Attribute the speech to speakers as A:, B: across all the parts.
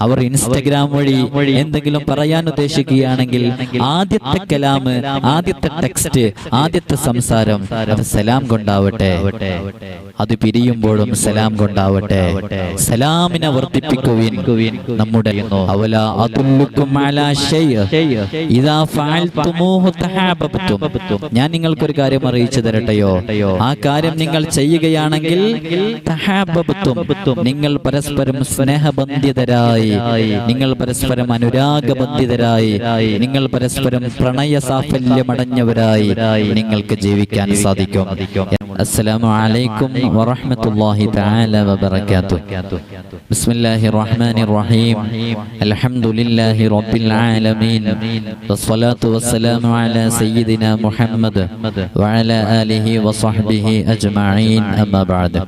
A: അവർ Instagram വഴി എന്തെങ്കിലും പറയാൻ ഉദ്ദേശിക്കുകയാണെങ്കിൽ ആദ്യത്തെ കലാമ് ആദ്യത്തെ ടെക്സ്റ്റ് ആദ്യത്തെ സംസാരം സലാം കൊണ്ടാവട്ടെ. അത് പിരിയുമ്പോഴും സലാം കൊണ്ടാവട്ടെ. സലാമിനെ വർദ്ധിപ്പിക്കുവിൻ നമ്മുടെ അവല ഞാൻ നിങ്ങൾക്കൊരു കാര്യം അറിയിച്ചു തരട്ടെയോ? ആ കാര്യം നിങ്ങൾ ചെയ്യുകയാണെങ്കിൽ നിങ്ങൾ പരസ്പരം സ്നേഹബന്ധിതരായി നിങ്ങൾ പരസ്പരം അനുരാഗബന്ധിതരായി. നിങ്ങൾ പരസ്പരം പ്രണയ സാഫല്യമടഞ്ഞവരായി നിങ്ങൾക്ക് ജീവിക്കാൻ സാധിക്കും. അസ്സലാമു അലൈക്കും വറഹ്മത്തുള്ളാഹി തആല വബറകാതുഹു. ബിസ്മില്ലാഹിർ റഹ്മാനിർ റഹീം. അൽഹംദുലില്ലാഹി റബ്ബിൽ ആലമീൻ. വസ്സലാത്തു വസ്സലാമു അലാ സയ്യിദിനാ മുഹമ്മദ് വഅലാ ആലിഹി വസഹ്ബിഹി അജ്മഈൻ. അമ്മാ ബഅദ്.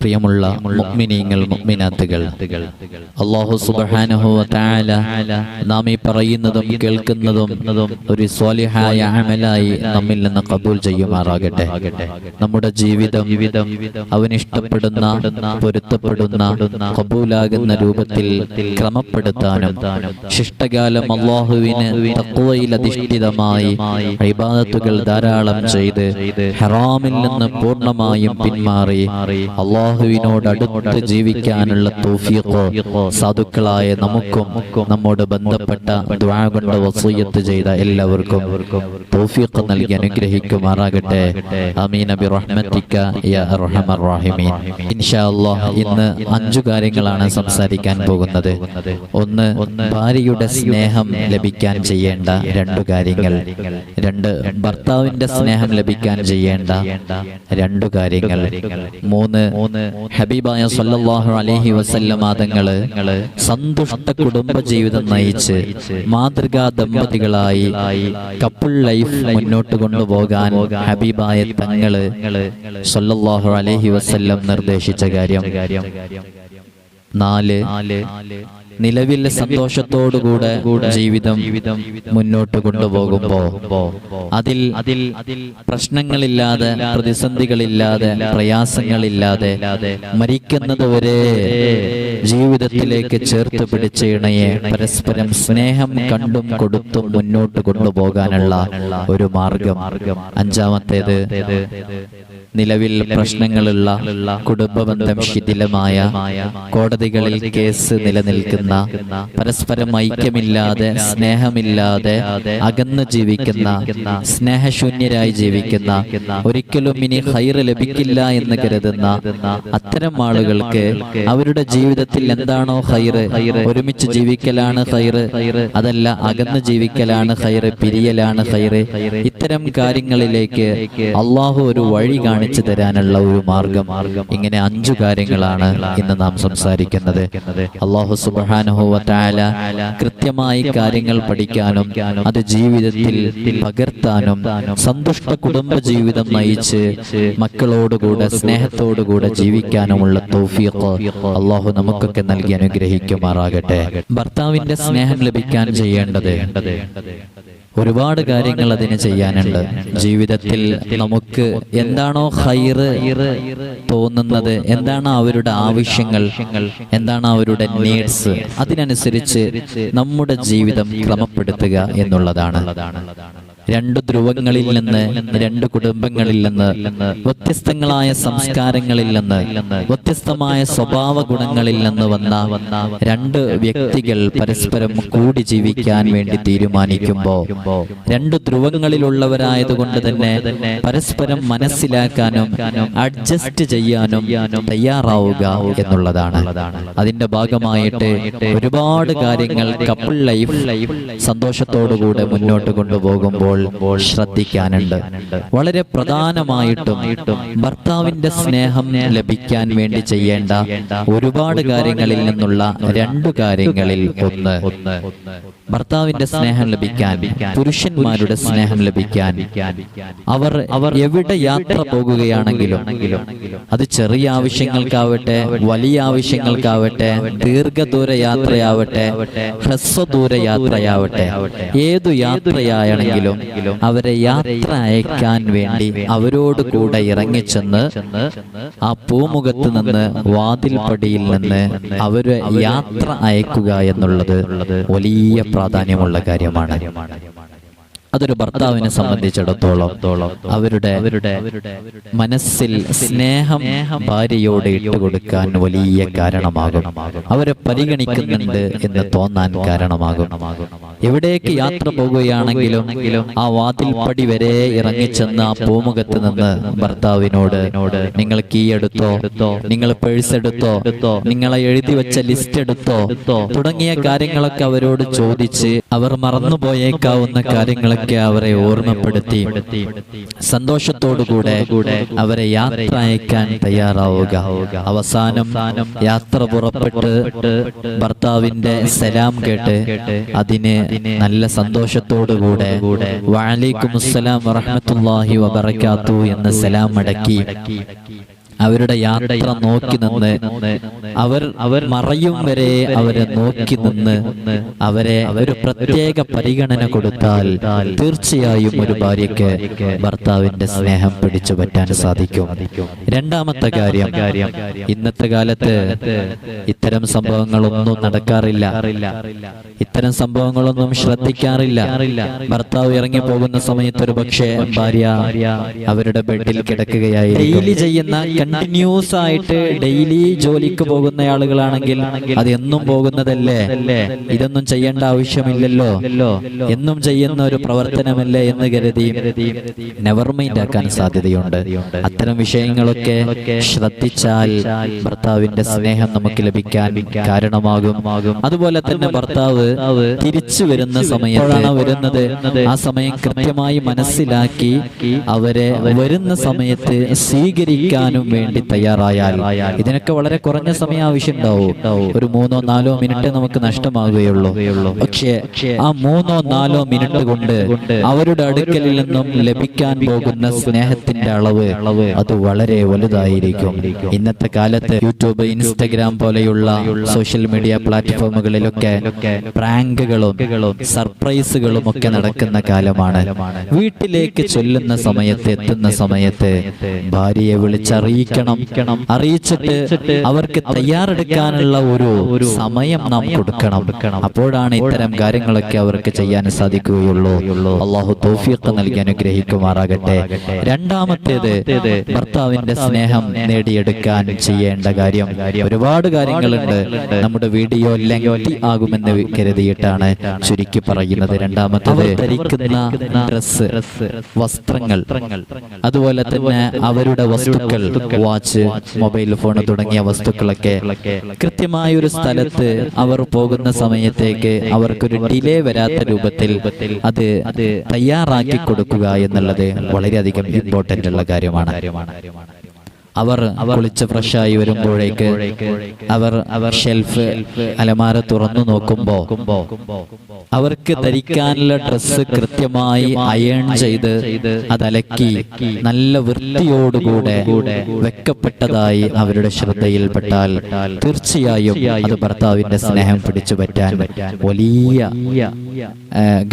A: പ്രിയമുള്ള മുഅ്മിനീങ്ങൾ മുഗ്മിനാത്തുകൾ. വ തആല നാം ഈ പറയുന്നതും കേൾക്കുന്നതും ഒരു സ്വാലിഹായ അമലായി നമ്മിൽ നിന്ന് കബൂൽ ചെയ്യുമാറാകട്ടെ. നമ്മുടെ ജീവിതം അവൻ ഇഷ്ടപ്പെടുന്ന പൊരുത്തപ്പെടുന്ന കബൂലാകുന്ന രൂപത്തിൽ ക്രമപ്പെടുത്താനും ശിഷ്ടകാലം അള്ളാഹുവിന് തക്കുവയിൽ അധിഷ്ഠിതമായി ഇബാദത്തുകൾ ധാരാളം ചെയ്ത് ഹറാമിൽ നിന്ന് പൂർണമായും പിന്മാറി അള്ളാഹുവിനോട് അടുത്ത് ജീവിക്കാനുള്ള തൗഫീഖ് സാധുക്കളായ നമുക്കും നമ്മോട് ബന്ധപ്പെട്ട കൊണ്ട് വസൂയത്ത് ചെയ്ത എല്ലാവർക്കും തൗഫീഖ് നൽകി അനുഗ്രഹിക്കുമാറാകട്ടെ. ആമീൻ. ബി റഹ്മത്തിക യാ അർഹമർ റഹീമീൻ. ഇൻഷാ അള്ളാഹ് ഇന്ന് അഞ്ചു കാര്യങ്ങളാണ് സംസാരിക്കാൻ പോകുന്നത്. ഒന്ന് ഭാര്യയുടെ സ്നേഹം ലഭിക്കാൻ ചെയ്യേണ്ട രണ്ടു കാര്യങ്ങൾ. രണ്ട് ഭർത്താവിന്റെ സ്നേഹം ലഭിക്കാൻ ചെയ്യേണ്ട രണ്ടു കാര്യങ്ങൾ. മൂന്ന് ഹബീബായ സല്ലാഹു അലഹി വസല്ല മാതങ്ങൾ സന്തുഷ്ട കുടുംബ ജീവിതം നയിച്ച് മാതൃകാ ദമ്പതികളായി കപ്പിൾ ലൈഫ് മുന്നോട്ട് കൊണ്ടുപോകാൻ ഹബീബായ തങ്ങൾ സല്ലാഹു അലഹി വസല്ലം നിർദ്ദേശിച്ച കാര്യം. നാല് നിലവിൽ സന്തോഷത്തോടുകൂടെ ജീവിതം മുന്നോട്ട് കൊണ്ടുപോകുമ്പോ അതിൽ അതിൽ പ്രശ്നങ്ങളില്ലാതെ പ്രതിസന്ധികളില്ലാതെ പ്രയാസങ്ങളില്ലാതെ മരിക്കുന്നത് വരെ ജീവിതത്തിലേക്ക് ചേർത്ത് പിടിച്ച ഇണയെ പരസ്പരം സ്നേഹം കണ്ടും കൊടുത്തും മുന്നോട്ട് കൊണ്ടുപോകാനുള്ള ഒരു മാർഗം. അഞ്ചാമത്തേത് നിലവിൽ പ്രശ്നങ്ങളുള്ള കുടുംബ കുടുംബബന്ധം ശിഥിലമായ കോടതികളിൽ കേസ് നിലനിൽക്കുന്ന പരസ്പരം ഐക്യമില്ലാതെ സ്നേഹമില്ലാതെ അകന്നു ജീവിക്കുന്ന സ്നേഹശൂന്യരായി ജീവിക്കുന്ന ഒരിക്കലും ഇനി ഹൈറ് ലഭിക്കില്ല എന്ന് കരുതുന്ന അത്തരം ആളുകൾക്ക് അവരുടെ ജീവിതത്തിൽ എന്താണോ ഹൈറ്? ഒരുമിച്ച് ജീവിക്കലാണ് ഹൈറ്. അതല്ല അകന്നു ജീവിക്കലാണ് ഹൈറ് പിരിയലാണ് ഹൈറ്. ഇത്തരം കാര്യങ്ങളിലേക്ക് അള്ളാഹു ഒരു വഴി കാണിച്ചു തരാനുള്ള ഒരു മാർഗം ഇങ്ങനെ അഞ്ചു കാര്യങ്ങളാണ് ഇന്ന് നാം സംസാരിക്കുന്നത്. അള്ളാഹു സുബാനുഹുവല കൃത്യമായി കാര്യങ്ങൾ പഠിക്കാനും അത് ജീവിതത്തിൽ പകർത്താനും സന്തുഷ്ട കുടുംബ ജീവിതം നയിച്ച് മക്കളോടുകൂടെ സ്നേഹത്തോടുകൂടെ ജീവിക്കാനുമുള്ള തൗഫീഖ് അള്ളാഹു നമുക്കൊക്കെ നൽകി അനുഗ്രഹിക്കുമാറാകട്ടെ. ഭർത്താവിന്റെ സ്നേഹം ലഭിക്കാൻ ചെയ്യേണ്ടത് ഒരുപാട് കാര്യങ്ങൾ അതിന് ചെയ്യാനുണ്ട്. ജീവിതത്തിൽ നമുക്ക് എന്താണോ ഹൈറ് തോന്നുന്നത് എന്താണ് അവരുടെ ആവശ്യങ്ങൾ എന്താണ് അവരുടെ നീഡ്സ് അതിനനുസരിച്ച് നമ്മുടെ ജീവിതം ക്രമപ്പെടുത്തുക എന്നുള്ളതാണ്. രണ്ടു ധ്രുവങ്ങളിൽ നിന്ന് രണ്ട് കുടുംബങ്ങളിൽ നിന്ന് വ്യത്യസ്തങ്ങളായ സംസ്കാരങ്ങളിൽ നിന്ന് വ്യത്യസ്തമായ സ്വഭാവ ഗുണങ്ങളിൽ നിന്ന് വന്ന രണ്ട് വ്യക്തികൾ പരസ്പരം കൂടി ജീവിക്കാൻ വേണ്ടി തീരുമാനിക്കുമ്പോ രണ്ട് ധ്രുവങ്ങളിലുള്ളവരായതുകൊണ്ട് തന്നെ പരസ്പരം മനസ്സിലാക്കാനും അഡ്ജസ്റ്റ് ചെയ്യാനും തയ്യാറാവുക എന്നുള്ളതാണ്. അതിന്റെ ഭാഗമായിട്ട് ഒരുപാട് കാര്യങ്ങൾ കപ്പിൾ ലൈഫ് സന്തോഷത്തോടുകൂടെ മുന്നോട്ട് കൊണ്ടുപോകുമ്പോൾ ശ്രദ്ധിക്കാനുണ്ട്. വളരെ പ്രധാനമായിട്ടും ഭർത്താവിന്റെ സ്നേഹം ലഭിക്കാൻ വേണ്ടി ചെയ്യേണ്ട ഒരുപാട് കാര്യങ്ങളിൽ നിന്നുള്ള രണ്ടു കാര്യങ്ങളിൽ ഒന്ന്. ഭർത്താവിന്റെ സ്നേഹം ലഭിക്കാൻ പുരുഷന്മാരുടെ സ്നേഹം ലഭിക്കാൻ അവർ അവർ എവിടെ യാത്ര പോകുകയാണെങ്കിലും അത് ചെറിയ ആവശ്യങ്ങൾക്കാവട്ടെ വലിയ ആവശ്യങ്ങൾക്കാവട്ടെ ദീർഘദൂര യാത്രയാവട്ടെ ഹ്രസ്വദൂര യാത്രയാവട്ടെ ഏതു യാത്രയാണെങ്കിലും അവരെ യാത്ര അയക്കാൻ വേണ്ടി അവരോട് കൂടെ ഇറങ്ങിച്ചെന്ന് ആ പൂമുഖത്ത് നിന്ന് വാതിൽപ്പടിയിൽ നിന്ന് അവരെ യാത്ര അയക്കുക എന്നുള്ളത് വലിയ പ്രാധാന്യമുള്ള കാര്യമാണ്. അതൊരു ഭർത്താവിനെ സംബന്ധിച്ചിടത്തോളം അവരുടെ അവരുടെ മനസ്സിൽ സ്നേഹം ഭാര്യയോട് ഇട്ടുകൊടുക്കാൻ വലിയ കാരണമാകും. അവരെ പരിഗണിക്കുന്നുണ്ട് എന്ന് തോന്നാൻ കാരണമാകും. എവിടേക്ക് യാത്ര പോകുകയാണെങ്കിലും ആ വാതിൽപ്പടി വരെ ഇറങ്ങിച്ചെന്ന് ആ പൂമുഖത്ത് നിന്ന് ഭർത്താവിനോട് നിങ്ങൾ കീ എടുത്തോ? നിങ്ങൾ പേഴ്സ് എടുത്തോ? നിങ്ങളെ എഴുതി വെച്ച ലിസ്റ്റ് എടുത്തോ? തുടങ്ങിയ കാര്യങ്ങളൊക്കെ അവരോട് ചോദിച്ച് അവർ മറന്നുപോയേക്കാവുന്ന കാര്യങ്ങളൊക്കെ അവരെ ഓർമ്മപ്പെടുത്തി. സന്തോഷത്തോടുകൂടെ അവരെ യാത്ര അയക്കാൻ തയ്യാറാവുക. അവസാനം യാത്ര പുറപ്പെട്ട് ഭർത്താവിന്റെ സലാം കേട്ട് അതിന് നല്ല സന്തോഷത്തോടുകൂടെ വഅലൈക്കും അസ്സലാം വറഹ്മത്തുള്ളാഹി വബർക്കാത്തു എന്ന് സലാം മടക്കി അവരുടെ യാത്ര നോക്കി നിന്ന് അവർ അവർ മറയും വരെ അവരെ നോക്കി നിന്ന് അവരെ ഒരു പ്രത്യേക പരിഗണന കൊടുത്താൽ തീർച്ചയായും ഒരു ഭാര്യയ്ക്ക് ഭർത്താവിന്റെ സ്നേഹം പിടിച്ചു പറ്റാൻ സാധിക്കും. രണ്ടാമത്തെ കാര്യം ഇന്നത്തെ കാലത്ത് ഇത്തരം സംഭവങ്ങളൊന്നും നടക്കാറില്ല. ഇത്തരം സംഭവങ്ങളൊന്നും ശ്രദ്ധിക്കാറില്ല. ഭർത്താവ് ഇറങ്ങി പോകുന്ന സമയത്ത് ഒരു പക്ഷേ ഭാര്യ അവരുടെ ബെഡിൽ കിടക്കുകയായി ഡെയിലി ചെയ്യുന്ന കണ്ടിന്യൂസ് ആയിട്ട് ഡെയിലി ജോലിക്ക് പോകുന്ന ആളുകളാണെങ്കിൽ അത് എന്നും പോകുന്നതല്ലേ? ഇതൊന്നും ചെയ്യേണ്ട ആവശ്യമില്ലല്ലോ. എന്നും ചെയ്യുന്ന ഒരു പ്രവർത്തനമല്ലേ എന്ന് കരുതി നെവർ മൈൻഡ് ആക്കാൻ സാധ്യതയുണ്ട്. അത്തരം വിഷയങ്ങളൊക്കെ ശ്രദ്ധിച്ചാൽ ഭർത്താവിന്റെ സ്നേഹം നമുക്ക് ലഭിക്കാൻ കാരണമാകും. അതുപോലെ തന്നെ ഭർത്താവ് തിരിച്ചു വരുന്ന സമയത്താണ് വരുന്നത് ആ സമയം കൃത്യമായി മനസ്സിലാക്കി അവരെ വരുന്ന സമയത്ത് സ്വീകരിക്കാനും വേണ്ടി തയ്യാറായാൽ ഇതിനൊക്കെ വളരെ കുറഞ്ഞ സമയം ആവശ്യമുണ്ടാവും. ഒരു മൂന്നോ നാലോ മിനിറ്റ് നമുക്ക് നഷ്ടമാകുകയുള്ളൂ പക്ഷേ ആ മൂന്നോ നാലോ മിനിറ്റ് കൊണ്ട് അവരുടെ അടുക്കലിൽ നിന്നും ലഭിക്കാൻ പോകുന്ന സ്നേഹത്തിന്റെ അളവ് അത് വളരെ വലുതായിരിക്കും. ഇന്നത്തെ കാലത്ത് യൂട്യൂബ് ഇൻസ്റ്റഗ്രാം പോലെയുള്ള സോഷ്യൽ മീഡിയ പ്ലാറ്റ്ഫോമുകളിലൊക്കെ പ്രാങ്കുകളും സർപ്രൈസുകളും ഒക്കെ നടക്കുന്ന കാലമാണ്. വീട്ടിലേക്ക് ചൊല്ലുന്ന സമയത്ത് എത്തുന്ന സമയത്ത് ഭാര്യയെ വിളിച്ചറിയിക്കണം അറിയിച്ചിട്ട് അവർക്ക് തയ്യാറെടുക്കാനുള്ള ഒരു സമയം നാം കൊടുക്കണം. അപ്പോഴാണ് ഇത്തരം കാര്യങ്ങളൊക്കെ അവർക്ക് ചെയ്യാൻ സാധിക്കുകയുള്ളൂ. അള്ളാഹു തോഫിയൊക്കെ നൽകി അനുഗ്രഹിക്കുമാറാകട്ടെ. രണ്ടാമത്തേത് ഭർത്താവിന്റെ സ്നേഹം നേടിയെടുക്കാൻ ചെയ്യേണ്ട കാര്യം. ഒരുപാട് കാര്യങ്ങളുണ്ട്. നമ്മുടെ വീഡിയോ ലെങ്തി ആകുമെന്ന് കരുതിയിട്ടാണ് ചുരുക്കി പറയുന്നത്. രണ്ടാമത്തേത് ധരിക്കുന്ന ഡ്രസ് വസ്ത്രങ്ങൾ. അതുപോലെ തന്നെ അവരുടെ വസ്തുക്കൾ. വാച്ച് മൊബൈൽ ഫോൺ തുടങ്ങിയ വസ്തുക്കളൊക്കെ കൃത്യമായ ഒരു സ്ഥലത്ത് അവർ പോകുന്ന സമയത്തേക്ക് അവർക്കൊരു ഡിലേ വരാത്ത രൂപത്തിൽ അത് തയ്യാറാക്കി കൊടുക്കുക എന്നുള്ളത് വളരെയധികം ഇമ്പോർട്ടന്റ് ഉള്ള കാര്യമാണ്. അവർ അവർ കുളിച്ച് ഫ്രഷായി വരുമ്പോഴേക്ക് അവർ അവർ ഷെൽഫ് അലമാര തുറന്നു നോക്കുമ്പോ അവർക്ക് ധരിക്കാനുള്ള ഡ്രസ്സ് കൃത്യമായി അയൺ ചെയ്ത് അതലക്കി നല്ല വൃത്തിയോടുകൂടെ വെക്കപ്പെട്ടതായി അവരുടെ ശ്രദ്ധയിൽപ്പെട്ടാൽ തീർച്ചയായും അത് ഭർത്താവിന്റെ സ്നേഹം പിടിച്ചു പറ്റാൻ വലിയ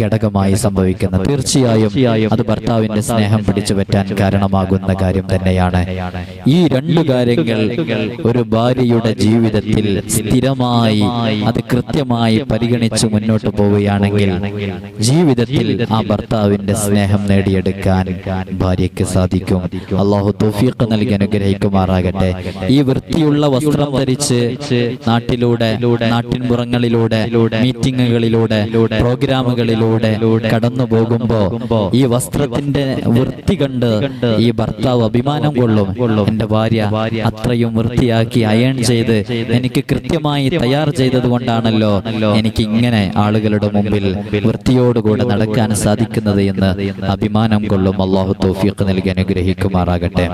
A: ഘടകമായി സംഭവിക്കുന്ന. തീർച്ചയായും അത് ഭർത്താവിന്റെ സ്നേഹം പിടിച്ചു പറ്റാൻ കാരണമാകുന്ന കാര്യം തന്നെയാണ്. ഈ രണ്ടു കാര്യങ്ങൾ ഒരു ഭാര്യയുടെ ജീവിതത്തിൽ സ്ഥിരമായി അത് കൃത്യമായി പരിഗണിച്ച് മുന്നോട്ട് പോവുകയാണെങ്കിൽ ജീവിതത്തിൽ ആ ഭർത്താവിന്റെ സ്നേഹം നേടിയെടുക്കാൻ ഭാര്യയ്ക്ക് സാധിക്കും. അള്ളാഹു തൗഫീഖ് നൽകി അനുഗ്രഹിക്കുമാറാകട്ടെ. ഈ വൃത്തിയുള്ള വസ്ത്രം ധരിച്ച് നാട്ടിലൂടെ നാട്ടിൻപുറങ്ങളിലൂടെ മീറ്റിങ്ങുകളിലൂടെ പ്രോഗ്രാമുകളിലൂടെ കടന്നു പോകുമ്പോ ഈ വസ്ത്രത്തിന്റെ വൃത്തി കണ്ട് ഈ ഭർത്താവ് അഭിമാനം കൊള്ളും. എന്റെ ഭാര്യ അത്രയും വൃത്തിയാക്കി അയൺ ചെയ്ത് എനിക്ക് കൃത്യമായി തയ്യാർ ചെയ്തത് കൊണ്ടാണല്ലോ എനിക്ക് ഇങ്ങനെ ആളുകളുടെ മുമ്പിൽ വൃത്തിയോടുകൂടെ നടക്കാൻ സാധിക്കുന്നത് എന്ന് അഭിമാനം കൊള്ളും. അള്ളാഹു തോഫിയൊക്കെ നൽകി അനുഗ്രഹിക്കുമാറാകട്ടെ.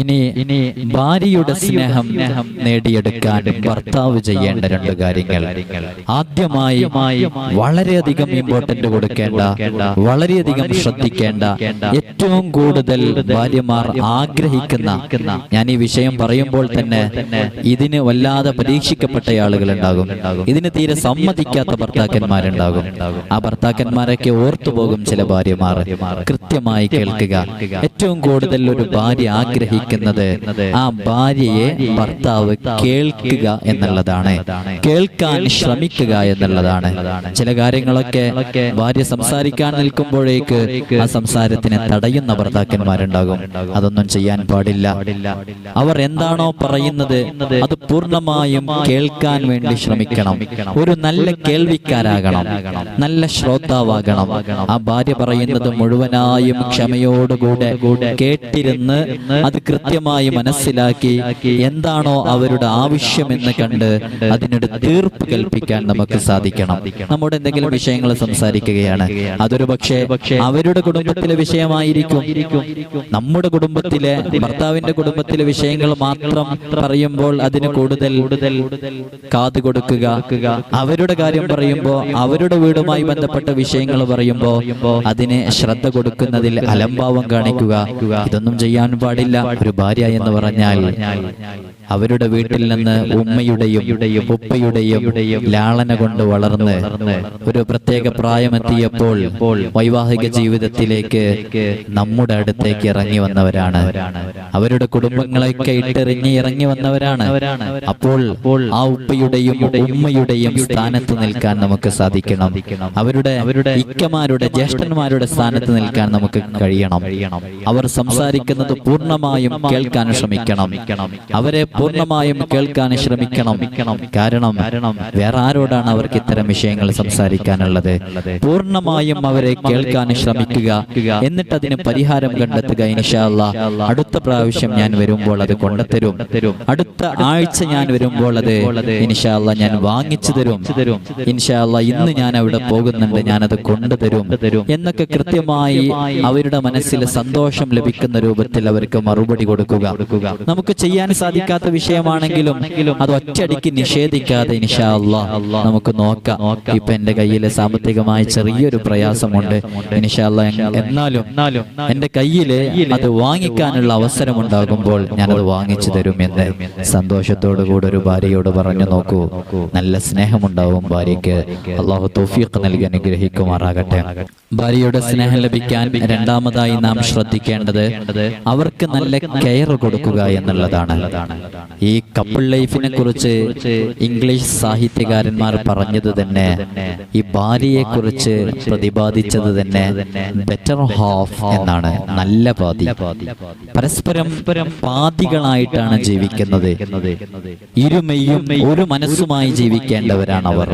A: ഇനി ഇനി ഭാര്യയുടെ സ്നേഹം നേടിയെടുക്കാൻ ഭർത്താവ് ചെയ്യേണ്ട രണ്ട് കാര്യങ്ങൾ. ആദ്യമായി വളരെയധികം ഇമ്പോർട്ടന്റ് കൊടുക്കേണ്ട വളരെയധികം ശ്രദ്ധിക്കേണ്ട ഏറ്റവും കൂടുതൽ ഭാര്യമാർ ആഗ്രഹിക്കുന്ന ഞാൻ ഈ വിഷയം പറയുമ്പോൾ തന്നെ ഇതിന് വല്ലാതെ പരീക്ഷിക്കപ്പെട്ട ആളുകൾ ഉണ്ടാകും ഇതിന് തീരെ സമ്മതിക്കാത്ത ഭർത്താക്കന്മാരുണ്ടാകും. ആ ഭർത്താക്കന്മാരൊക്കെ ഓർത്തുപോകും ചില ഭാര്യമാർ. കൃത്യമായി കേൾക്കുക. ഏറ്റവും കൂടുതൽ ഒരു ഭാര്യ ആഗ്രഹിക്കുന്നത് ആ ഭാര്യയെ ഭർത്താവ് കേൾക്കുക എന്നുള്ളതാണ്. കേൾക്കാൻ ശ്രമിക്കുക എന്നുള്ളതാണ്. ചില കാര്യങ്ങളൊക്കെ ഭാര്യ സംസാരിക്കാൻ നിൽക്കുമ്പോഴേക്ക് ആ സംസാരത്തിനെ തടയുന്ന ഭർത്താക്കന്മാരുണ്ടാകും. അതൊന്നും ചെയ്യാൻ പാടില്ല. അവർ എന്താണോ പറയുന്നത് അത് പൂർണമായും കേൾക്കാൻ വേണ്ടി ശ്രമിക്കണം. ഒരു നല്ല കേൾവിക്കാരാകണം. നല്ല ശ്രോതാവാകണം. ആ ഭാര്യ പറയുന്നത് മുഴുവനായും ക്ഷമയോടുകൂടെ കേട്ടിരുന്ന് അത് കൃത്യമായി മനസ്സിലാക്കി എന്താണോ അവരുടെ ആവശ്യമെന്ന് കണ്ട് അതിനൊരു തീർപ്പ് കൽപ്പിക്കാൻ നമുക്ക് സാധിക്കണം. നമ്മുടെ എന്തെങ്കിലും വിഷയങ്ങൾ സംസാരിക്കുകയാണ്. അതൊരു പക്ഷേ അവരുടെ കുടുംബത്തിലെ വിഷയമായിരിക്കും. നമ്മുടെ കുടുംബത്തിലെ ഭർത്താവിന്റെ കുടുംബത്തിലെ വിഷയങ്ങൾ മാത്രം പറയുമ്പോൾ അതിന് കൂടുതൽ കാത് കൊടുക്കുക. അവരുടെ കാര്യം പറയുമ്പോൾ അവരുടെ വീടുമായി ബന്ധപ്പെട്ട വിഷയങ്ങൾ പറയുമ്പോൾ അതിന് ശ്രദ്ധ കൊടുക്കുന്നതിൽ അലംഭാവം കാണിക്കുക. ഇതൊന്നും ചെയ്യാൻ പാടില്ല. ഒരു ഭാര്യ എന്ന് പറഞ്ഞാൽ അവരുടെ വീട്ടിൽ നിന്ന് ഉമ്മയുടെയും ഉപ്പയുടെയും ലാളന കൊണ്ട് വളർന്ന് ഒരു പ്രത്യേക പ്രായമെത്തിയപ്പോൾ വൈവാഹിക ജീവിതത്തിലേക്ക് നമ്മുടെ അടുത്തേക്ക് ഇറങ്ങി വന്നവരാണ്. അവരുടെ കുടുംബങ്ങളൊക്കെ ഇട്ടെറിഞ്ഞ് ഇറങ്ങി വന്നവരാണ്. അപ്പോൾ ആ ഉപ്പയുടെയും ഉമ്മയുടെയും സ്ഥാനത്ത് നിൽക്കാൻ നമുക്ക് സാധിക്കണം. അവരുടെ അവരുടെ ഇക്കമാരുടെ ജ്യേഷ്ഠന്മാരുടെ സ്ഥാനത്ത് നിൽക്കാൻ നമുക്ക് കഴിയണം. അവർ സംസാരിക്കുന്നത് പൂർണമായും കേൾക്കാൻ ശ്രമിക്കണം. അവരെ പൂർണമായും കേൾക്കാൻ ശ്രമിക്കണം. കാരണം വേറെ ആരോടാണ് അവർക്ക് ഇത്തരം വിഷയങ്ങൾ സംസാരിക്കാനുള്ളത്? പൂർണമായും അവരെ കേൾക്കാൻ ശ്രമിക്കുക. എന്നിട്ട് അതിന് പരിഹാരം കണ്ടെത്തുക ഇൻഷാല്ല അടുത്ത പ്രാവശ്യം ഞാൻ വരുമ്പോൾ അത് കൊണ്ടുതരും. അടുത്ത ആഴ്ച ഞാൻ വരുമ്പോൾ അത് ഇൻഷാല്ല ഞാൻ വാങ്ങിച്ചു തരും. ഇൻഷാല്ല ഇന്ന് ഞാൻ അവിടെ പോകുന്നുണ്ട്. ഞാൻ അത് കൊണ്ടുതരും. എന്നൊക്കെ കൃത്യമായി അവരുടെ മനസ്സിൽ സന്തോഷം ലഭിക്കുന്ന രൂപത്തിൽ അവർക്ക് മറുപടി കൊടുക്കുക. നമുക്ക് ചെയ്യാൻ സാധിക്കാത്ത വിഷയമാണെങ്കിലും അത് ഒറ്റയടിക്ക് നിഷേധിക്കാതെ നമുക്ക് നോക്കാം. ഇപ്പൊ എന്റെ കയ്യിൽ സാമ്പത്തികമായ ചെറിയൊരു പ്രയാസമുണ്ട്. എന്നാലും എന്റെ കയ്യിൽ അത് വാങ്ങിക്കാനുള്ള അവസരം ഉണ്ടാകുമ്പോൾ ഞാൻ അത് വാങ്ങിച്ചു തരും എന്ന് സന്തോഷത്തോടു കൂടെ ഒരു ഭാര്യയോട് പറഞ്ഞു നോക്കൂ. നല്ല സ്നേഹമുണ്ടാവും ഭാര്യയ്ക്ക്. അള്ളാഹു തൗഫീഖ് നൽകി അനുഗ്രഹിക്കുമാറാകട്ടെ. ഭാര്യയുടെ സ്നേഹം ലഭിക്കാൻ രണ്ടാമതായി നാം ശ്രദ്ധിക്കേണ്ടത് അവർക്ക് നല്ല കെയർ കൊടുക്കുക എന്നുള്ളതാണ്. ഈ കപ്പിൾ ലൈഫിനെ കുറിച്ച് ഇംഗ്ലീഷ് സാഹിത്യകാരന്മാർ പറഞ്ഞത് തന്നെ. ഈ ഭാര്യയെ കുറിച്ച് പ്രതിപാദിച്ചത് തന്നെ. ബെറ്റർ ഹാഫ് എന്നാണ്. നല്ല പാതി. പരസ്പരം പാതികളായിട്ടാണ് ജീവിക്കുന്നത്. ഇരുമയും ഒരു മനസ്സുമായി ജീവിക്കേണ്ടവരാണ് അവർ.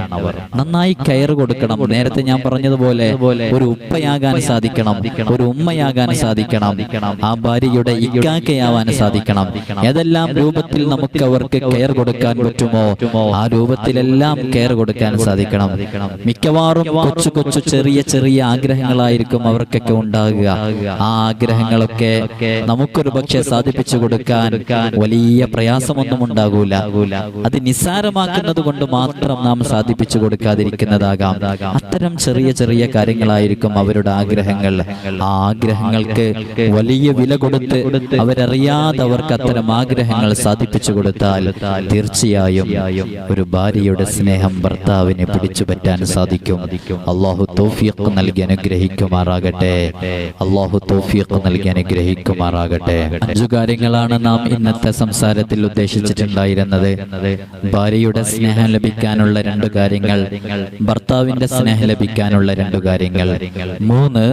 A: നന്നായി കയറ് കൊടുക്കണം. നേരത്തെ ഞാൻ പറഞ്ഞതുപോലെ ഒരു ഉപ്പയാകാൻ സാധിക്കണം. ഒരു ഉമ്മയാകാൻ സാധിക്കണം. ആ ഭാര്യയുടെ ഇക്കാക്കയാവാൻ സാധിക്കണം. ഏതെല്ലാം രൂപത്തിൽ നമുക്ക് അവർക്ക് കെയർ കൊടുക്കാൻ പറ്റുമോ? ആ രൂപത്തിലെല്ലാം കെയർ കൊടുക്കാൻ സാധിക്കണം. മിക്കവാറും കൊച്ചു കൊച്ചു ചെറിയ ചെറിയ ആഗ്രഹങ്ങളായിരിക്കും അവർക്കൊക്കെ ഉണ്ടാകുക. ആ ആഗ്രഹങ്ങളൊക്കെ നമുക്കൊരു പക്ഷെ സാധിപ്പിച്ചു കൊടുക്കാൻ വലിയ പ്രയാസമൊന്നും ഉണ്ടാകൂല. അത് നിസ്സാരമാക്കുന്നത് കൊണ്ട് മാത്രം നാം സാധിപ്പിച്ചു കൊടുക്കാതിരിക്കുന്നതാകാം. അത്തരം ചെറിയ ചെറിയ കാര്യങ്ങളായിരിക്കും അവരുടെ ആഗ്രഹങ്ങൾ. ആ ആഗ്രഹങ്ങൾക്ക് വലിയ വില കൊടുത്ത് അവരറിയാതെ അവർക്ക് അത്തരം ആഗ്രഹങ്ങൾ സാധിപ്പിച്ചു കൊടുത്താൽ തീർച്ചയായും ഒരു ഭാര്യയുടെ സ്നേഹം ഭർത്താവിനെ പിടിച്ചു പറ്റാൻ സാധിക്കും. അള്ളാഹു തോഫിയക്ക് നൽകി അനുഗ്രഹിക്കുമാറാകട്ടെ. അള്ളാഹു തോഫിയക്ക് നൽകി അനുഗ്രഹിക്കുമാറാകട്ടെ. അഞ്ചു കാര്യങ്ങളാണ് നാം ഇന്നത്തെ സംസാരത്തിൽ ഉദ്ദേശിച്ചിട്ടുണ്ടായിരുന്നത്. ഭാര്യയുടെ സ്നേഹം ലഭിക്കാനുള്ള രണ്ട് കാര്യങ്ങൾ ഭർത്താവിന്റെ സ്നേഹം ലഭിക്കാനുള്ള രണ്ട് കാര്യങ്ങൾ. മൂന്ന്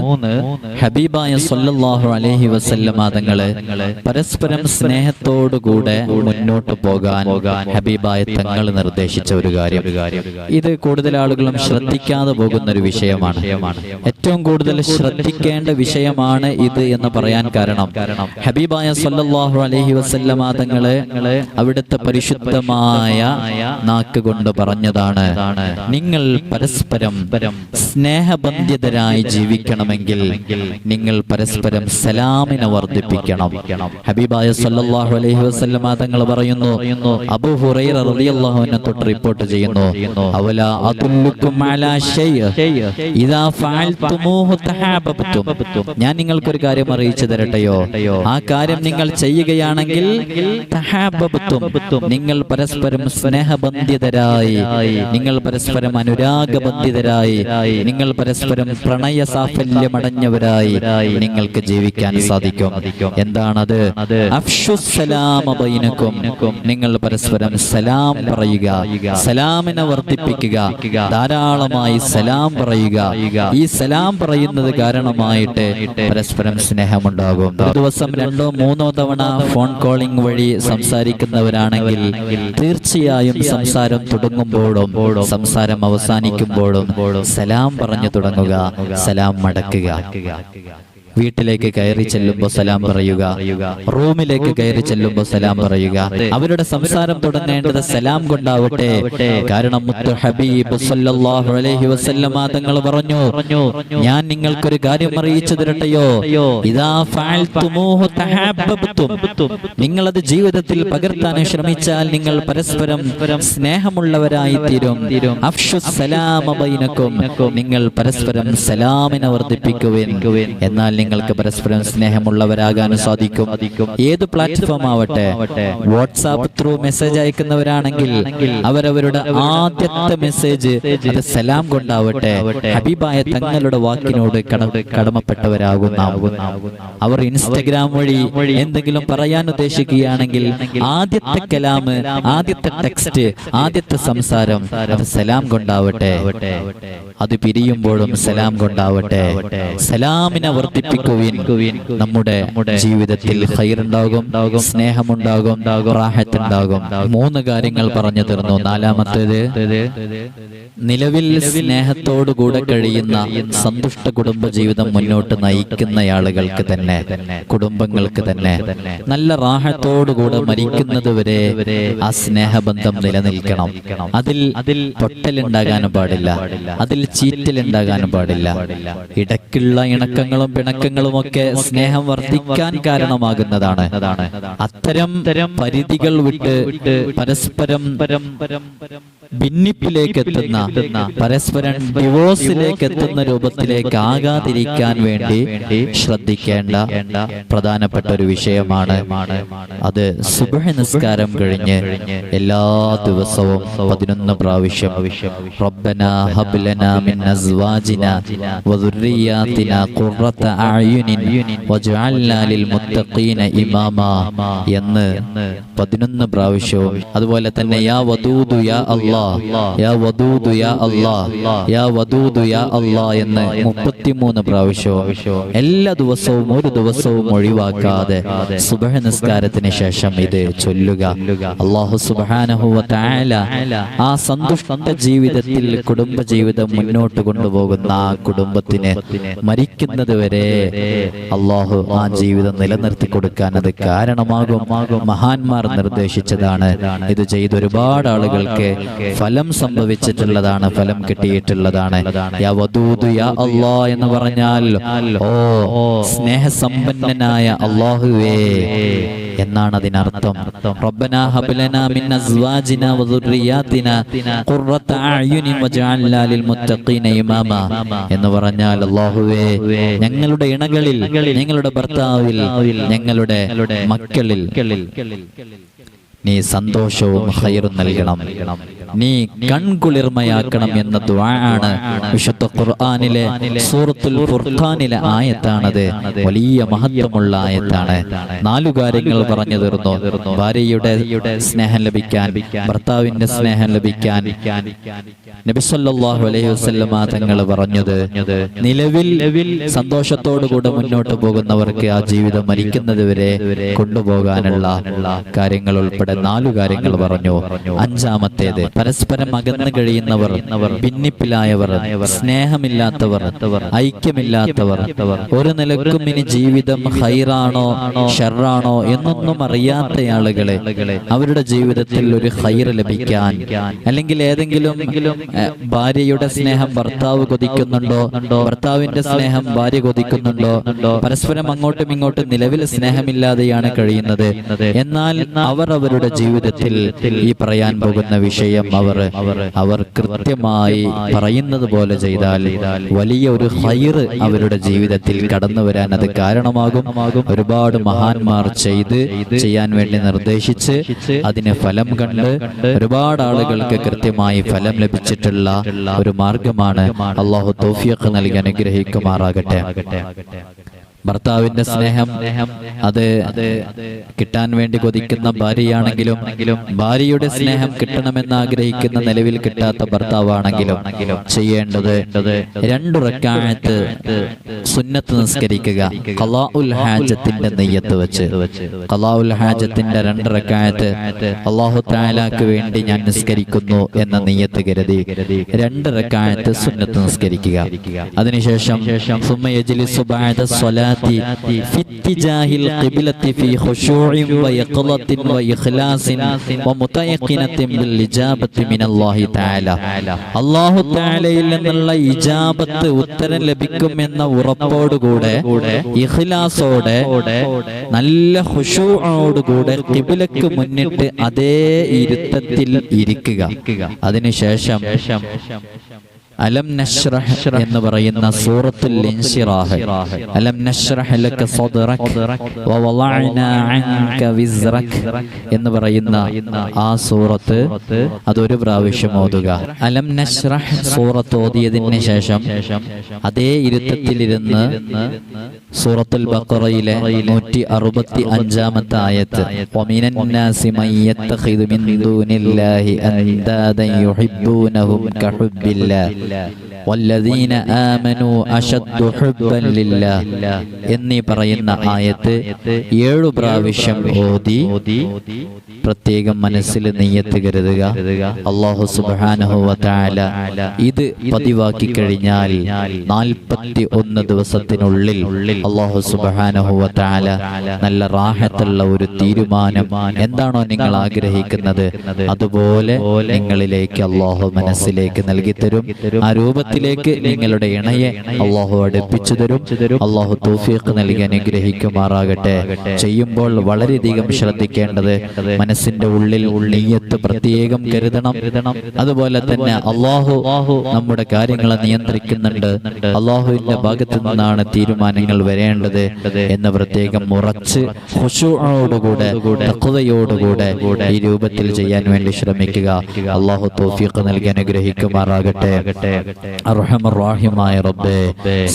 A: ഹബീബായ സൊല്ലാഹു അലഹി വസല്ലമ മാതങ്ങൾ പരസ്പരം സ്നേഹത്തോടുകൂടെ മുന്നോട്ട് പോകാൻ ഹബീബായ തങ്ങൾ നിർദ്ദേശിച്ച ഒരു കാര്യം. ഇത് കൂടുതൽ ആളുകളും ശ്രദ്ധിക്കാതെ പോകുന്ന ഒരു വിഷയമാണ്. ഏറ്റവും കൂടുതൽ ശ്രദ്ധിക്കേണ്ട വിഷയമാണ് ഇത് എന്ന് പറയാൻ കാരണം. ഹബീബായ സല്ലാഹു അലഹി വസല്ലമ തങ്ങൾ അവിടുത്തെ പരിശുദ്ധമായ നാക്ക് കൊണ്ട് പറഞ്ഞതാണ്. നിങ്ങൾ പരസ്പരം സ്നേഹബന്ധിതരായി ജീവിക്കണമെങ്കിൽ നിങ്ങൾ പരസ്പരം സലാമിനെ വർദ്ധിപ്പിക്കണം. ഹബീബായ സല്ലല്ലാഹു അലൈഹി വസല്ലമ തങ്ങൾ പറയുന്നു. അബൂ ഹുറൈറ റളിയല്ലാഹു അൻഹു തൊട്ട് റിപ്പോർട്ട് ചെയ്യുന്നു. അവല അതുല്ലുക്കും അലാ ഷൈഅ ഇദാ ഫഅൽതുമൂഹു തഹാബബ്തും. ഞാൻ നിങ്ങൾക്ക് ഒരു കാര്യം അറിയിച്ചു തരട്ടെയോ? ആ കാര്യം നിങ്ങൾ ചെയ്യുകയാണെങ്കിൽ തഹാബബ്തും. നിങ്ങൾ പരസ്പരം സ്നേഹബന്ധിതരായി. നിങ്ങൾ പരസ്പരം അനുരാഗബന്ധിതരായി. നിങ്ങൾ പരസ്പരം പ്രണയ സാഫല്യമടഞ്ഞവരായി നിങ്ങൾക്ക് ജീവിക്കാൻ സാധിക്കും. എന്താണത്? അഫ്ഷുസ്സലാമ ബൈനക്കും നിങ്ങൾ പരസ്പരം സലാം പറയുക. സലാമിനെ വർദ്ധിപ്പിക്കുക ധാരാളമായി സലാം പറയുക. ഈ സലാം പറയുന്നത് കാരണമായിട്ട് പരസ്പരം സ്നേഹമുണ്ടാകും. ഒരു ദിവസം രണ്ടോ മൂന്നോ തവണ ഫോൺ കോളിംഗ് വഴി സംസാരിക്കുന്നവരാണെങ്കിൽ തീർച്ചയായും സംസാരം തുടങ്ങുമ്പോഴും സംസാരം അവസാനിക്കുമ്പോഴും സലാം പറഞ്ഞു തുടങ്ങുക സലാം മടക്കുക. വീട്ടിലേക്ക് കയറി ചെല്ലുമ്പോൾ സലാം പറയുക. റൂമിലേക്ക് കയറി ചെല്ലുമ്പോൾ സലാം പറയുക. അവരുടെ സംസാരം തുടങ്ങേണ്ടത് സലാം കൊണ്ടാവട്ടെ. കാരണം മുത്തു ഹബീബ് സല്ലല്ലാഹു അലൈഹി പറഞ്ഞു ഞാൻ നിങ്ങൾക്കൊരു കാര്യം അറിയിച്ചു തരട്ടെയോ? ഇദാ നിങ്ങൾ അത് ജീവിതത്തിൽ പകർത്താൻ ശ്രമിച്ചാൽ നിങ്ങൾ പരസ്പരം സ്നേഹമുള്ളവരായി തീരും. സലാമ നിങ്ങൾ പരസ്പരം സലാമിനെ വർദ്ധിപ്പിക്കുവേൻ. എന്നാൽ നിങ്ങൾക്ക് പരസ്പരം സ്നേഹമുള്ളവരാകാൻ സാധിക്കും. ഏത് പ്ലാറ്റ്ഫോം ആവട്ടെ വാട്സാപ്പ് ത്രൂ മെസ്സേജ് അയക്കുന്നവരാണെങ്കിൽ അവരവരുടെ ആദ്യത്തെ മെസ്സേജ് അത് സലാം കൊണ്ടാവട്ടെ ഹബീബായ തങ്ങളുടെ വാക്കിനോട് കടമപ്പെട്ടവരാകുന്ന. കടമപ്പെട്ടവരാകും അവർ ഇൻസ്റ്റഗ്രാം വഴി എന്തെങ്കിലും പറയാൻ ഉദ്ദേശിക്കുകയാണെങ്കിൽ ആദ്യത്തെ കലാമ് ആദ്യത്തെ ടെക്സ്റ്റ് ആദ്യത്തെ സംസാരം അത് സലാം കൊണ്ടാവട്ടെ. അത് പിരിയുമ്പോഴും സലാം കൊണ്ടാവട്ടെ. സലാമിനെ വർദ്ധിപ്പിക്കുവിൻ നമ്മുടെ ജീവിതത്തിൽ ഹൈറുണ്ടാകും സ്നേഹമുണ്ടാകും റാഹത്തുണ്ടാകും. മൂന്ന് കാര്യങ്ങൾ പറഞ്ഞു തീർന്നു. നാലാമത്തേത് നിലവിൽ സ്നേഹത്തോടു കൂടെ കഴിയുന്ന സന്തുഷ്ട കുടുംബ ജീവിതം മുന്നോട്ട് നയിക്കുന്ന ആളുകൾക്ക് തന്നെ കുടുംബങ്ങൾക്ക് തന്നെ നല്ല റാഹത്തോടുകൂടെ മരിക്കുന്നത് വരെ ആ സ്നേഹബന്ധം നിലനിൽക്കണം. അതിൽ അതിൽ പൊട്ടലുണ്ടാകാനും പാടില്ല. അതിൽ ചീറ്റലുണ്ടാകാനും പാടില്ല. ഇടയ്ക്കുള്ള ഇണക്കങ്ങളും പിണക്കങ്ങളും ഒക്കെ സ്നേഹം വർദ്ധിക്കാൻ കാരണമാകുന്നതാണ്. അത്തരം പരിധികൾ വിട്ട് പരസ്പരം ഭിന്നിപ്പിലേക്ക് എത്തുന്ന പരസ്പരം ഡിവോഴ്സിലേക്ക് എത്തുന്ന രൂപത്തിലേക്ക് ആകാതിരിക്കാൻ വേണ്ടി ശ്രദ്ധിക്കേണ്ട പ്രധാനപ്പെട്ട ഒരു വിഷയമാണ് അത് സുബഹ നിസ്കാരം കഴിഞ്ഞ് എല്ലാ ദിവസവും പതിനൊന്ന് പ്രാവശ്യം റബ്ബന ഹബ്ലന മിൻ അസ്വാജിന വദുർരിയാതിന ഖുർറത അഅ്യുനിൻ വജഅൽനാ ലിൽ മുത്തഖീന ഇമാമാ എന്ന് പതിനൊന്ന് പ്രാവശ്യവും അതുപോലെ തന്നെ യാ വദൂദു യാ അല്ലാ യാ വദൂദു യാ അല്ലാ യാ വദൂദു യാ അല്ലാ എന്ന് മുപ്പത്തിമൂന്ന് പ്രാവശ്യവും എല്ലാ ദിവസവും ഒരു ദിവസവും ഒഴിവാക്കാതെ സുബഹ നിസ്കാരത്തിന് ശേഷം ഇത് ചൊല്ലുക. അള്ളാഹു സുബ്ഹാനഹു വ തആല ആ സന്തുഷ്ട ജീവിതത്തിൽ കുടുംബ ജീവിതം മുന്നോട്ട് കൊണ്ടുപോകുന്ന ആ കുടുംബത്തിന് മരിക്കുന്നത് വരെ അള്ളാഹു ആ ജീവിതം നിലനിർത്തി കൊടുക്കാൻ അത് കാരണമാകും. മഹാന്മാർ നിർദ്ദേശിച്ചതാണ്. ഇത് ചെയ്ത് ഒരുപാട് ആളുകൾക്ക് ഫലം സംഭവിച്ചിട്ടുള്ളതാണ് ഫലം കിട്ടിയിട്ടുള്ളതാണ്. എന്ന് പറഞ്ഞാൽ ഓ സ്നേഹസമ്പന്നനായ അള്ളാഹുവേ എന്നാണ് അതിനർത്ഥം. റബ്ബനാ ഖുർറത ലിൽ മുത്തഖീന എന്ന് പറഞ്ഞാൽ അല്ലാഹുവേ ഞങ്ങളുടെ ഇണകളിൽ ഞങ്ങളുടെ ഭർത്താവിൽ ഞങ്ങളുടെ മക്കളിൽ നീ സന്തോഷവും ഹൈറും നൽകണം. നീ കൺകുളിർമയാക്കണം എന്ന ദ്വാണ് വിശുദ്ധ ഖുർആാനിലെ സൂറത്തുൽ ഫുർഖാനിലെ ആയത്താണത്. വലിയ മഹത്വമുള്ള ആയത്താണ്. നാലു കാര്യങ്ങൾ പറഞ്ഞു തീർന്നു. ഭാര്യയുടെ സ്നേഹം ലഭിക്കാൻ ഭർത്താവിന്റെ സ്നേഹം ലഭിക്കാൻ നബിസല്ലാഹു അലൈഹി വസല്ലമ തങ്ങൾ പറഞ്ഞത് നിലവിൽ സന്തോഷത്തോടുകൂടെ മുന്നോട്ട് പോകുന്നവർക്ക് ആ ജീവിതം മരിക്കുന്നത് വരെ കൊണ്ടുപോകാനുള്ള കാര്യങ്ങൾ ഉൾപ്പെടെ നാലു കാര്യങ്ങൾ പറഞ്ഞു. അഞ്ചാമത്തേത് പരസ്പരം അകന്നു കഴിയുന്നവർ ഭിന്നിപ്പിലായവർ സ്നേഹമില്ലാത്തവർ ഐക്യമില്ലാത്തവർ ഒരു നിലക്കും ഇനി ജീവിതം ഹൈറാണോ ഷെറാണോ എന്നൊന്നും അറിയാത്ത ആളുകളെ അവരുടെ ജീവിതത്തിൽ ഒരു ഹൈർ ലഭിക്കാൻ അല്ലെങ്കിൽ ഏതെങ്കിലും ഭാര്യയുടെ സ്നേഹം ഭർത്താവ് കൊതിക്കുന്നുണ്ടോ ഭർത്താവിന്റെ സ്നേഹം ഭാര്യ കൊതിക്കുന്നുണ്ടോ പരസ്പരം അങ്ങോട്ടും ഇങ്ങോട്ടും നിലവിൽ സ്നേഹമില്ലാതെയാണ് കഴിയുന്നത്. എന്നാൽ അവർ അവരുടെ ജീവിതത്തിൽ ഈ പറയാൻ പോകുന്ന വിഷയം അവർ അവർ കൃത്യമായി പറയുന്നത് പോലെ ചെയ്താൽ വലിയ ഒരു ഹൈറ് അവരുടെ ജീവിതത്തിൽ കടന്നു വരാൻ അത് കാരണമാകും. ഒരുപാട് മഹാന്മാർ ചെയ്ത് ചെയ്യാൻ വേണ്ടി നിർദ്ദേശിച്ച് അതിന് ഫലം കണ്ട് ഒരുപാട് ആളുകൾക്ക് കൃത്യമായി ഫലം ലഭിച്ചിട്ടുള്ള ഒരു മാർഗമാണ് അള്ളാഹു തോഫിയൊക്കെ നൽകി അനുഗ്രഹിക്കുമാറാകട്ടെ. ഭർത്താവിന്റെ സ്നേഹം അത് കിട്ടാൻ വേണ്ടി കൊതിക്കുന്ന ഭാര്യയാണെങ്കിലും ഭാര്യയുടെ സ്നേഹം കിട്ടണമെന്ന് ആഗ്രഹിക്കുന്ന നിലവിൽ കിട്ടാത്ത ഭർത്താവാണെങ്കിലും ചെയ്യേണ്ടത് രണ്ടുറക്കാഴത്ത് സുന്നത്ത് നിസ്കരിക്കുക കലാഉൽ ഹാജത്തിന്റെ നെയ്യത്ത് വെച്ച്. കലാഉൽ ഹാജത്തിന്റെ രണ്ടിറക്കാഴത്ത് അള്ളാഹു താലാക്ക് വേണ്ടി ഞാൻ നിസ്കരിക്കുന്നു എന്ന നെയ്യത്ത് കരുതി രണ്ടിറക്കാഴത്ത് സുന്നത്ത് നിസ്കരിക്കുക. അതിനുശേഷം സുമയജിലി സുബായ സ്വലാത്ത് الصلاة في اتجاه القبلة في خشوع ويقظة وإخلاص ومتيقنة بالإجابة من الله تعالى അള്ളാഹു താലയിൽ നിന്നുള്ള ഇജാബത്ത് ഉത്തരം ലഭിക്കുമെന്ന ഉറപ്പോടുകൂടെ ഇഖ്ലാസോടെ നല്ല ഹുഷൂയോടുകൂടെ കിബിലക്ക് മുന്നിട്ട് അതേ ഇരുത്തത്തിൽ ഇരിക്കുക അതിനുശേഷം അലം നഷ്റഹ് എന്ന് പറയുന്ന സൂറത്തുൽ ഇൻശിറാഹ് അലം നഷ്റഹ് ലക സദ്റക് വവളഅന അൻക വിസ്റക് എന്ന് പറയുന്ന ആ സൂറത്ത് അതൊരു പ്രാവശ്യം ഓതുക അലം നഷ്റഹ് സൂറത്ത് ഓതിയതിന് ശേഷം അതേ ഇരുത്തത്തിലിരുന്ന് സൂറത്തുൽ ബഖറയിലെ നൂറ്റി അറുപത്തി അഞ്ചാമത്തെ ആയത്ത് ومن الناس من يتخذ من دون الله أندادا يحبونهم كحب الله الله വല്ലദീന ആമനു അഷദ്ദു ഹുബ്ബൻ ലില്ലാഹ് എന്നീ പറയുന്ന ആയത്ത് ഏഴു പ്രാവശ്യം ഓതി പ്രത്യേകം മനസ്സിൽ നെയ്യത്ത് കരുതുക. അള്ളാഹു സുബ്ഹാനഹു വതആല ഇത് പതിവാക്കി കഴിഞ്ഞാൽ നാൽപ്പത്തി ഒന്ന് ദിവസത്തിനുള്ളിൽ അള്ളാഹു സുബ്ഹാനഹു വതആല നല്ല റാഹത്തുള്ള ഒരു തീരുമാനം എന്താണോ നിങ്ങൾ ആഗ്രഹിക്കുന്നത്. അതുപോലെ നിങ്ങളിലേക്ക് അള്ളാഹു മനസ്സിലേക്ക് നൽകി തരും ആ രൂപത്തിൽ രൂപത്തിലേക്ക് നിങ്ങളുടെ ഇണയെ അള്ളാഹു അടുപ്പിച്ചു തരും. അള്ളാഹു തൗഫീഖ് നൽകി അനുഗ്രഹിക്കുമാറാകട്ടെ. ചെയ്യുമ്പോൾ വളരെയധികം ശ്രദ്ധിക്കേണ്ടത് മനസ്സിന്റെ ഉള്ളിൽ ഉള്ളിയത്ത് പ്രത്യേകം കരുതണം. അതുപോലെ തന്നെ അള്ളാഹു നമ്മുടെ കാര്യങ്ങളെ നിയന്ത്രിക്കുന്നുണ്ട്. അള്ളാഹുവിന്റെ ഭാഗത്തു നിന്നാണ് തീരുമാനങ്ങൾ വരേണ്ടത് എന്ന് പ്രത്യേകം ഉറച്ച് ഖുശൂഅോടുകൂടെ തഖ്വയോടുകൂടെ ഈ രൂപത്തിൽ ചെയ്യാൻ വേണ്ടി ശ്രമിക്കുക. അള്ളാഹു തൗഫീഖ് നൽകി അനുഗ്രഹിക്കുമാറാകട്ടെ. അർഹമറാഹിമായ റബ്ബേ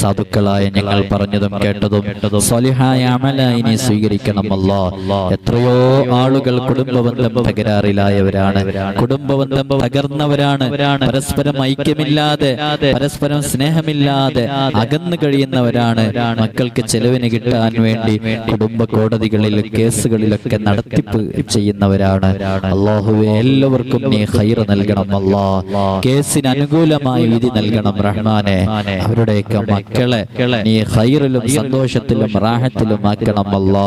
A: സാധുക്കളായ ഞങ്ങൾ പറഞ്ഞതും കേട്ടതും സ്വലിഹായ അമലായി നീ സ്വീകരിക്കണം അല്ലാ എത്രയോ ആളുകൾ കുടുംബബന്ധം തകരാറിലായവരാണ്. കുടുംബബന്ധം തകർന്നവരാണ്. പരസ്പരം ഐക്യമില്ലാതെ പരസ്പരം സ്നേഹമില്ലാതെ അകന്നു കഴിയുന്നവരാണ്. മക്കൾക്ക് ചെലവിന് കിട്ടാൻ വേണ്ടി കുടുംബ കോടതികളിൽ കേസുകളിലൊക്കെ നടത്തിപ്പ് ചെയ്യുന്നവരാണ്. അള്ളാഹുവെ എല്ലാവർക്കും നീ ഹൈർ നൽകണം അല്ലാ കേസിന് അനുകൂലമായ വിധി നൽകണം റഹ്മാനെ. അവരുടെയൊക്കെ മക്കളെ നീ ഹൈറിലും സന്തോഷത്തിലും റാഹത്തിലും ആക്കണം അല്ലാ.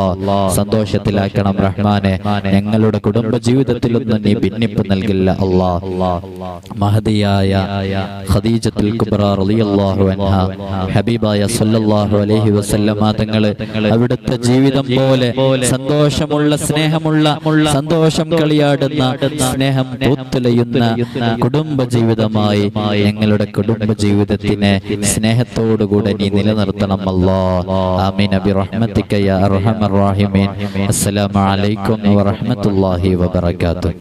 A: സന്തോഷത്തിലാക്കണം റഹ്മാനെ. ഞങ്ങളുടെ കുടുംബ ജീവിതത്തിലൊന്നും നീ ഭിന്നിപ്പ് നൽകില്ല അല്ലാ. മഹദിയായ ഖദീജത്തുൽ കുബ്ര റളിയല്ലാഹു അൻഹ. ഹബീബായ സല്ലല്ലാഹു അലൈഹി വസല്ലമ തങ്ങളെ അവിടുത്തെ ജീവിതം പോലെ സന്തോഷമുള്ള സ്നേഹമുള്ള സന്തോഷം കളിയാടുന്ന സ്നേഹം പൂത്തുലയുന്ന കുടുംബ ജീവിതമായി ഞങ്ങളുടെ കുടുംബ ജീവിതത്തിനെ സ്നേഹത്തോടുകൂടെ നീ നിലനിർത്തണം അല്ലാ ആമീൻ. അബി റഹ്മത്തിക യാ അർഹമർ റഹീമീൻ. അസ്സലാമു അലൈക്കും വറഹ്മത്തുള്ളാഹി വബറകാതുഹു.